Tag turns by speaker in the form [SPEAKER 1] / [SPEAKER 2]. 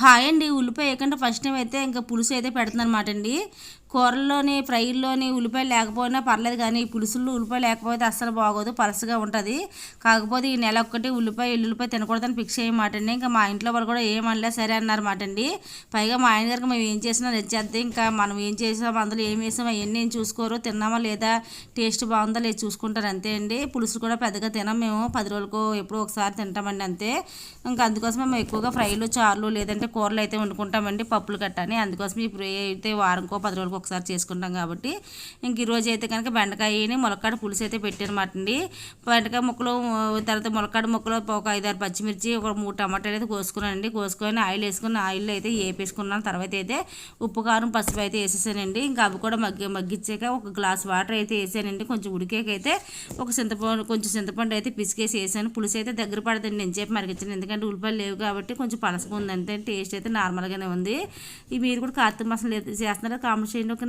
[SPEAKER 1] Hi అండి ఉల్లిపాయ వేయకుండా ఫస్ట్ టైం అయితే ఇంకా పులుసు అయితే పెడుతుంది అనమాట అండి. కూరల్లోని ఫ్రైల్లోని ఉల్లిపాయ లేకపోయినా పర్లేదు కానీ పులుసుల్లో ఉల్లిపాయ లేకపోతే అస్సలు బాగోదు పలసగా ఉంటుంది. కాకపోతే ఈ నెల ఒక్కటి ఉల్లిపాయ ఎల్లుల్లిపాయ తినకూడదని ఫిక్స్ చేయమాటండి. ఇంకా మా ఇంట్లో వాళ్ళు కూడా ఏమనలే సరే అన్నారన్నమాట అండి పైగా మా ఆయన గారికి మేము ఏం చేసినా నచ్చేద్ది ఇంకా మనం ఏం చేసాం అందులో ఏం వేసాం అవన్నీ ఏం చూసుకోరు. తిన్నామా లేదా టేస్ట్ బాగుందా లేదు చూసుకుంటారు అంతే అండి. పులుసు కూడా పెద్దగా తినం మేము. పది రోజులకు ఎప్పుడో ఒకసారి తింటామండి అంతే. ఇంకా అందుకోసం మేము ఎక్కువగా ఫ్రైలు చారులు లేదంటే కూరలు అయితే వండుకుంటామండి పప్పులు కట్టని అందుకోసం ఇప్పుడు అయితే వారంకో పది రోజులకు ఒకసారి చేసుకుంటాం కాబట్టి. ఇంక ఈరోజు అయితే కనుక బెండకాయని ములక్కాడ పులుసు అయితే పెట్టానమాట అండి. బెండకాయ ముక్కలు తర్వాత ములక్కాడ ముక్కలు ఒక ఐదారు పచ్చిమిర్చి ఒక మూడు టమాటాలు అయితే కోసుకున్నానండి కోసుకొని ఆయిల్ వేసుకుని ఆయిల్ అయితే వేపేసుకున్నాను తర్వాత అయితే ఉప్పు కారం పసుపు అయితే వేసేసానండి. ఇంకా అవి కూడా మగ్గి మగ్గించాక ఒక గ్లాస్ వాటర్ అయితే వేసానండి. కొంచెం ఉడికేకైతే ఒక చింతపండు కొంచెం చింతపండు అయితే పిసికేసి వేసాను. పులుసు అయితే దగ్గర పడదండి. నేను చెప్పి మరిగించాను. ఎందుకంటే ఉల్లిపాయలు లేవు కాబట్టి కొంచెం పనసపు ఉంది అంతే టేస్ట్ అయితే నార్మల్గానే ఉంది. ఈ మీరు కూడా కార్తీక మాసం చేస్తున్నారో? కామెంట్ చేయండి. sino que